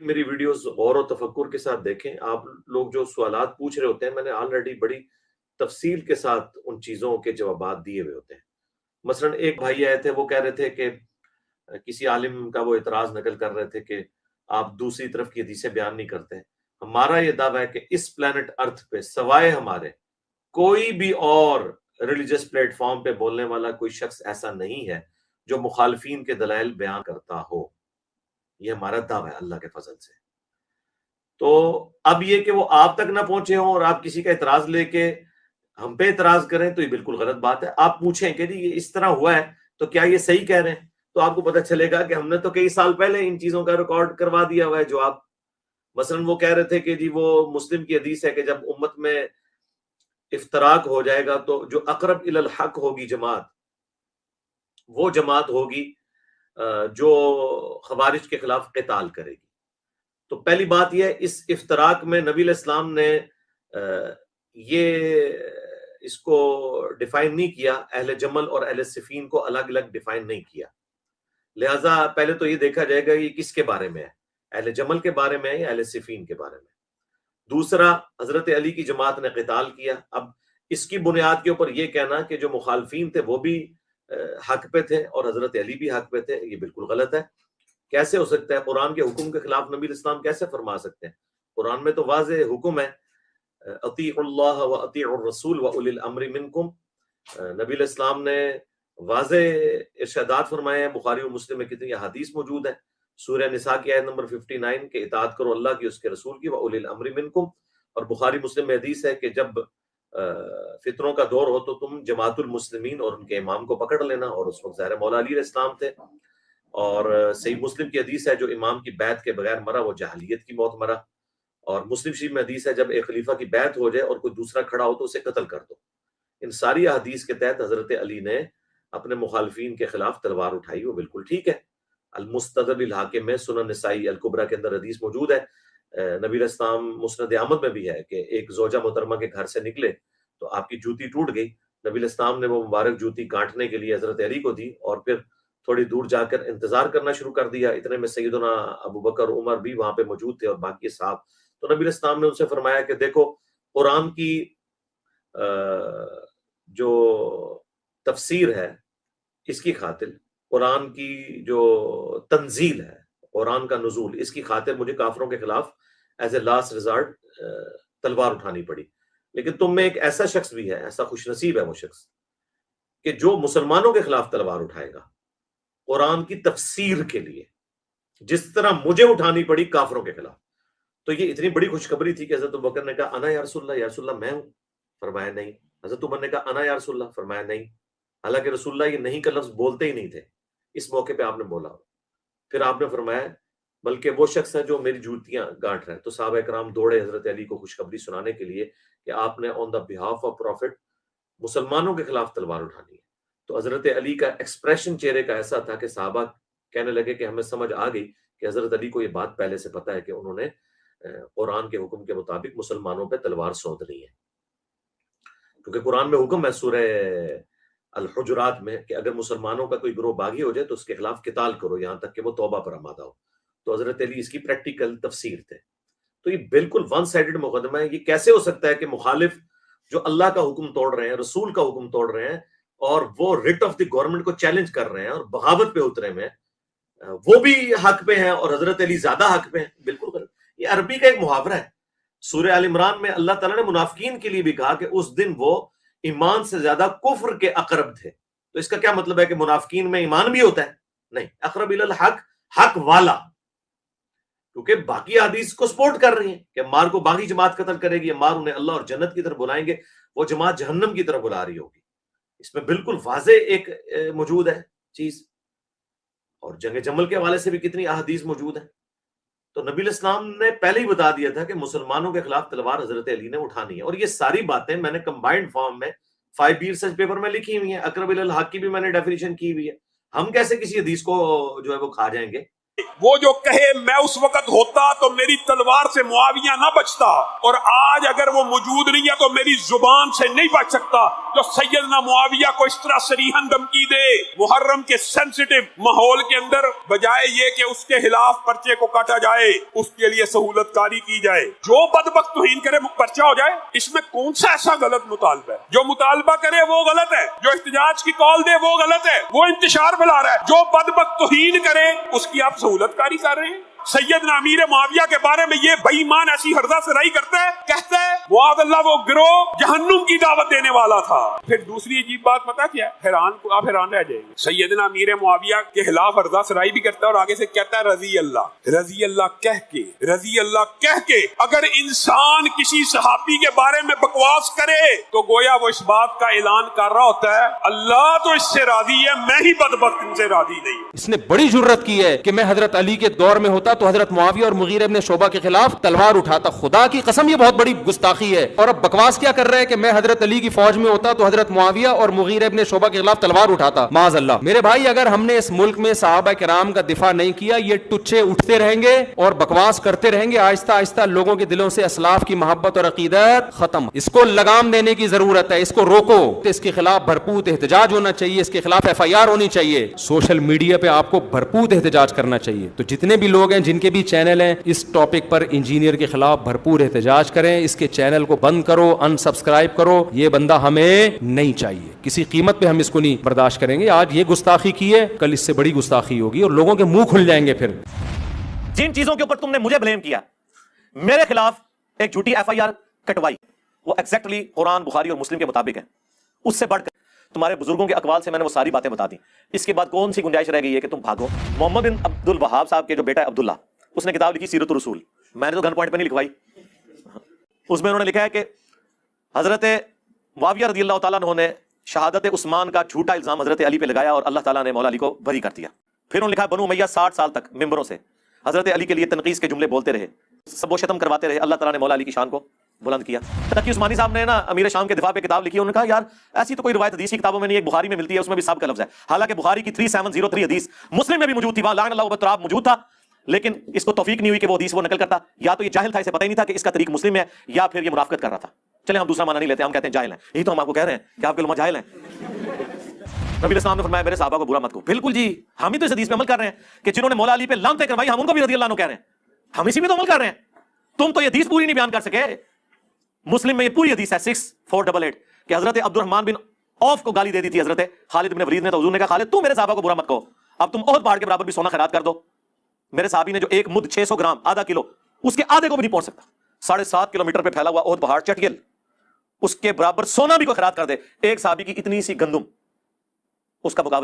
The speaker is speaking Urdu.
میری ویڈیوز غور و تفکر کے ساتھ دیکھیں۔ آپ لوگ جو سوالات پوچھ رہے ہوتے ہیں، میں نے آلریڈی بڑی تفصیل کے ساتھ ان چیزوں کے جوابات دیے ہوئے ہوتے ہیں۔ مثلا ایک بھائی آئے تھے، وہ کہہ رہے تھے کہ، کسی عالم کا وہ اعتراض نقل کر رہے تھے کہ آپ دوسری طرف کی حدیثیں بیان نہیں کرتے۔ ہمارا یہ دعویٰ ہے کہ اس پلانٹ ارتھ پہ سوائے ہمارے کوئی بھی اور ریلیجس پلیٹ فارم پہ بولنے والا کوئی شخص ایسا نہیں ہے جو مخالفین کے دلائل بیان کرتا ہو۔ یہ ہمارا دعویٰ ہے اللہ کے فضل سے۔ تو اب یہ کہ وہ آپ تک نہ پہنچے ہوں اور آپ کسی کا اعتراض لے کے ہم پہ اعتراض کریں تو یہ بالکل غلط بات ہے۔ آپ پوچھیں کہ جی یہ اس طرح ہوا ہے تو کیا یہ صحیح کہہ رہے ہیں؟ تو آپ کو پتہ چلے گا کہ ہم نے تو کئی سال پہلے ان چیزوں کا ریکارڈ کروا دیا ہوا ہے جو آپ مثلا وہ کہہ رہے تھے کہ جی وہ مسلم کی حدیث ہے کہ جب امت میں افطراک ہو جائے گا تو جو اقرب الحق ہوگی جماعت، وہ جماعت ہوگی جو خوارج کے خلاف قتال کرے گی۔ تو پہلی بات یہ، اس افطراک میں نبی الاسلام نے یہ اس کو ڈیفائن نہیں کیا، اہل جمل اور اہل صفین کو الگ الگ ڈیفائن نہیں کیا۔ لہٰذا پہلے تو یہ دیکھا جائے گا یہ کس کے بارے میں ہے؟ اہل جمل کے بارے میں ہے یا اہل صفین کے بارے میں؟ دوسرا، حضرت علی کی جماعت نے قتال کیا۔ اب اس کی بنیاد کے اوپر یہ کہنا کہ جو مخالفین تھے وہ بھی حق پہ تھے اور حضرت علی بھی حق پہ تھے، یہ بالکل غلط ہے۔ کیسے ہو سکتا ہے؟ قرآن کے حکم کے خلاف نبی اسلام کیسے فرما سکتے ہیں؟ قرآن میں تو واضح حکم ہے عطی اللہ و عطی الرسول و اول الامر منکم۔ نبی الاسلام نے واضح ارشادات فرمائے ہیں۔ بخاری و مسلم میں کتنی حدیث موجود ہے سورہ نساء کی آیت نمبر 59 کہ اطاعت کرو اللہ کی، اس کے رسول کی، و اول الامر منکم۔ اور بخاری مسلم میں حدیث ہے کہ جب فطروں کا دور ہو تو تم جماعت المسلمین اور ان کے امام کو پکڑ لینا اور اس وقت ظاہر مولا علی اسلام تھے۔ اور صحیح مسلم کی حدیث ہے جو امام کی بیعت کے بغیر مرا، وہ جہلیت کی موت مرا۔ اور مسلم شریف میں حدیث ہے جب ایک خلیفہ کی بیعت ہو جائے اور کوئی دوسرا کھڑا ہو تو اسے قتل کر دو۔ ان ساری حدیث کے تحت حضرت علی نے اپنے مخالفین کے خلاف تلوار اٹھائی، وہ بالکل ٹھیک ہے۔ المستدب الحاکم میں سنن نسائی القبرہ کے اندر حدیث موجود ہے۔ نبی اسلام مسند احمد میں بھی ہے کہ ایک زوجہ محترمہ کے گھر سے نکلے تو آپ کی جوتی ٹوٹ گئی۔ نبی اسلام نے وہ مبارک جوتی کاٹنے کے لیے حضرت علی کو دی اور پھر تھوڑی دور جا کر انتظار کرنا شروع کر دیا۔ اتنے میں سیدنا ابو بکر، عمر بھی وہاں پہ موجود تھے اور باقی صاحب۔ تو نبی اسلام نے ان سے فرمایا کہ دیکھو، قرآن کی جو تفسیر ہے، اس کی خاطر قرآن کی جو تنزیل ہے قرآن کا نزول۔ اس کی خاطر مجھے کافروں کے خلاف ایز اے لاسٹ ریزارٹ تلوار اٹھانی پڑی۔ لیکن تم میں ایک ایسا شخص بھی ہے، ایسا خوش نصیب ہے وہ شخص، کہ جو مسلمانوں کے خلاف تلوار اٹھائے گا۔ قرآن کی تفسیر کے لیے، جس طرح مجھے اٹھانی پڑی کافروں کے خلاف۔ تو یہ اتنی بڑی خوشخبری تھی کہ حضرت بکر نے کہا، انا یا رسول اللہ، یا رسول اللہ، میں ہوں۔ فرمایا، نہیں۔ حضرت عمر نے کہا، انا یا رسول اللہ فرمایا، نہیں۔ حالانکہ رسول اللہ یہ نہیں، کا لفظ بولتے ہی نہیں تھے۔ اس موقع پہ آپ نے بولا۔ پھر آپ نے فرمایا بلکہ وہ شخص ہے جو میری جوتیاں گانٹ رہے تو صحابہ کرام دوڑے حضرت علی کو خوشخبری سنانے کے لیے کہ آپ نے آن دا بہاف آف پروفٹ مسلمانوں کے خلاف تلوار اٹھانی ہے۔ تو حضرت علی کا ایکسپریشن چہرے کا ایسا تھا کہ صحابہ کہنے لگے کہ ہمیں سمجھ آ گئی کہ حضرت علی کو یہ بات پہلے سے پتا ہے کہ انہوں نے قرآن کے حکم کے مطابق مسلمانوں پہ تلوار سونتنی ہے۔ کیونکہ قرآن میں حکم ہے سورہ الحجرات میں کہ اگر مسلمانوں کا کوئی گروہ باغی ہو جائے تو اس کے خلاف قتال کرو یہاں تک کہ وہ توبہ پر آمادہ ہو۔ تو حضرت علی اس کی پریکٹیکل تفسیر تھے۔ تو یہ بالکل ون سائڈڈ مقدمہ ہے۔ یہ کیسے ہو سکتا ہے کہ مخالف جو اللہ کا حکم توڑ رہے ہیں، رسول کا حکم توڑ رہے ہیں اور وہ ریٹ آف دی گورنمنٹ کو چیلنج کر رہے ہیں اور بغاوت پہ اترے میں وہ بھی حق پہ ہیں اور حضرت علی زیادہ حق پہ ہیں۔ بالکل غلط۔ یہ عربی کا ایک محاورہ ہے۔ سورہ عال عمران میں اللہ تعالیٰ نے منافقین کے لیے بھی کہا کہ اس دن وہ ایمان سے زیادہ کفر کے اقرب تھے۔ تو اس کا کیا مطلب ہے کہ منافقین میں ایمان بھی ہوتا ہے؟ نہیں، اقرب الحق، حق والا۔ کیونکہ باقی حدیث کو سپورٹ کر رہی ہیں کہ مار کو باغی جماعت قتل کرے گی، مار انہیں اللہ اور جنت کی طرف بلائیں گے، وہ جماعت جہنم کی طرف بلا رہی ہوگی۔ اس میں بالکل واضح ایک موجود ہے چیز۔ اور جنگ جمل کے حوالے سے بھی کتنی احادیث موجود ہیں۔ تو نبی الاسلام نے پہلے ہی بتا دیا تھا کہ مسلمانوں کے خلاف تلوار حضرت علی نے اٹھانی ہے اور یہ ساری باتیں میں نے کمبائنڈ فارم میں فائیو بی سچ پیپر میں لکھی ہوئی ہیں۔ اکرب الحق کی بھی میں نے ڈیفینیشن کی ہوئی ہے۔ ہم کیسے کسی حدیث کو جو ہے وہ کھا جائیں گے؟ وہ جو کہے میں اس وقت ہوتا تو میری تلوار سے معاویہ نہ بچتا اور آج اگر وہ موجود نہیں ہے تو میری زبان سے نہیں بچ سکتا جو سیدنا معاویہ کو اس طرح سریحن دمکی دے۔ محرم کے سینسیٹیو ماحول کے اندر، بجائے یہ کہ اس کے خلاف پرچے کو کاٹا جائے، اس کے لیے سہولت کاری کی جائے۔ جو بدبخت توہین کرے پرچہ ہو جائے۔ اس میں کون سا ایسا غلط مطالبہ ہے؟ جو مطالبہ کرے، وہ غلط ہے۔ جو احتجاج کی کال دے، وہ غلط ہے۔ وہ انتشار پھیلا رہا ہے۔ جو بدبخت توہین کرے، اس کی آپ سہولت کاری کر رہے ہیں۔ سیدنا امیر معاویہ کے بارے میں یہ بے ایسی ہرزہ سرائی کرتا ہے کہتا ہے معاذ اللہ وہ گروہ جہنم کی دعوت دینے والا تھا۔ پھر دوسری عجیب بات پتا کیا حیران کو آپ حیران رہ جائیں گے سیدنا امیر معاویہ کے خلاف ہرزہ سرائی بھی کرتا ہے اور آگے سے کہتا ہے، رضی اللہ۔ رضی اللہ کہہ کے، رضی اللہ کہہ کے، اگر انسان کسی صحابی کے بارے میں بکواس کرے، تو گویا وہ اس بات کا اعلان کر رہا ہوتا ہے، اللہ تو اس سے راضی ہے، میں ہی بدبخت ان سے راضی نہیں اس نے بڑی جرت کی ہے کہ میں حضرت علی کے دور میں ہوتا تو حضرت معاویہ اور مغیر ابن شعبہ کے خلاف تلوار اٹھاتا۔ خدا کی قسم، یہ بہت بڑی گستاخی ہے۔ اور اب بکواس کیا کر رہے ہیں کہ میں حضرت علی کی فوج میں ہوتا تو حضرت معاویہ اور مغیر ابن شعبہ کے خلاف تلوار اٹھاتا۔ معاذ اللہ میرے بھائی، اگر ہم نے اس ملک میں صحابہ کرام کا دفاع نہیں کیا، یہ ٹچے اٹھتے رہیں گے اور بکواس کرتے رہیں گے۔ آہستہ آہستہ لوگوں کے دلوں سے اسلاف کی محبت اور عقیدت ختم۔ اس کو لگام دینے کی ضرورت ہے، اس کو روکو۔ اس کے خلاف بھرپور احتجاج ہونا چاہیے، اس کے خلاف ایف آئی آر ہونی چاہیے۔ سوشل میڈیا پہ آپ کو بھرپور احتجاج کرنا چاہیے۔ تو جتنے بھی لوگ ہیں جن کے بھی چینل ہیں، اس ٹاپک پر انجینئر کے خلاف بھرپور احتجاج کریں۔ اس کے چینل کو بند کرو ان سبسکرائب کرو۔ یہ بندہ ہمیں نہیں چاہیے۔ کسی قیمت پہ ہم اس کو نہیں برداشت کریں گے۔ آج یہ گستاخی کی ہے، کل اس سے بڑی گستاخی ہوگی اور لوگوں کے منہ کھل جائیں گے پھر۔ جن چیزوں کے اوپر تم نے مجھے بلیم کیا، میرے خلاف ایک جھوٹی ایف آئی آر کٹوائی۔ وہ ایگزیکٹلی قرآن، بخاری اور مسلم کے مطابق ہے اس سے بڑھ کر۔ تمہارے بزرگوں کے اقوال سے میں نے وہ ساری باتیں بتا دی اس کے بعد کون سی گنجائش رہ گئی ہے کہ تم بھاگو؟ محمد بن عبد الوہاب صاحب کے جو بیٹا ہے عبداللہ، اس نے کتاب لکھی سیرت الرسول۔ میں نے تو گن پوائنٹ پہ نہیں لکھوائی۔ اس میں انہوں نے لکھا ہے کہ حضرت معاویہ رضی اللہ تعالیٰ نے شہادت عثمان کا جھوٹا الزام حضرت علی پہ لگایا اور اللہ تعالیٰ نے مولا علی کو بری کر دیا۔ پھر انہوں نے لکھا بنو میاں ساٹھ سال تک ممبروں سے۔ حضرت علی کے لیے تنقید کے جملے بولتے رہے، سب و شتم کرواتے رہے۔ اللہ تعالیٰ نے مولا علی کی شان کو بلند کیا۔ تقی عثمانی صاحب نے نا امیر شام کے دفاع پہ کتاب لکھی انہوں نے کہا، یار، ایسی تو کوئی روایت حدیث کی کتابوں میں نہیں ایک بخاری میں ملتی ہے، اس میں بھی سب کا لفظ ہے۔ حالانکہ بخاری کی 3703 حدیث مسلم میں بھی موجود تھی، وہاں لعن اللہ وبتراب موجود تھا، لیکن اس کو توفیق نہیں ہوئی کہ وہ حدیث وہ نقل کرتا۔ یا تو یہ جاہل تھا، اسے پتہ ہی نہیں تھا کہ اس کا طریق مسلم ہے، یا پھر یہ منافقت کر رہا تھا۔ چلے ہم دوسرا معنی نہیں لیتے ہم کہتے ہیں جاہل ہیں۔ یہی تو ہم آپ کو کہہ رہے ہیں کہ آپ کے علماء جاہل ہیں۔ نبی الاسلام نے فرمایا، میرے صحابہ کو برا مت کو۔ بالکل جی ہم ہی تو اس حدیث پہ عمل کر رہے ہیں کہ جنہوں نے مولا علی پہ لانتے کروائی، ہم ان کو بھی رضی اللہ عنہ کہہ رہے ہیں۔ ہم اسی میں تو عمل کر رہے ہیں۔ تم تو یہ حدیث پوری نہیں بیان کر سکے۔ مسلم میں یہ پوری حدیث ہے سکس فور ڈبل ایٹ کہ حضرت عبد الرحمان بن اوف کو گالی دے دی تھی حضرت خالد بن ولید نے، تو حضور نے کہا، خالد، تو میرے صحابہ کو برا مت کہو۔ اب تم اور پہاڑ کے برابر بھی سونا خیرات کر دو۔ میرے صحابی نے جو ایک مد چھ سو گرام، آدھا کلو، اس کے آدھے کو بھی نہیں پہنچ سکتا۔ ساڑھے سات کلو میٹر پہ پھیلا ہوا اہد پہاڑ چٹگل اس کے برابر سونا بھی کوئی خیرات کر دے۔ ایک صحابی کی اتنی سی گندم، اس کا مقابلہ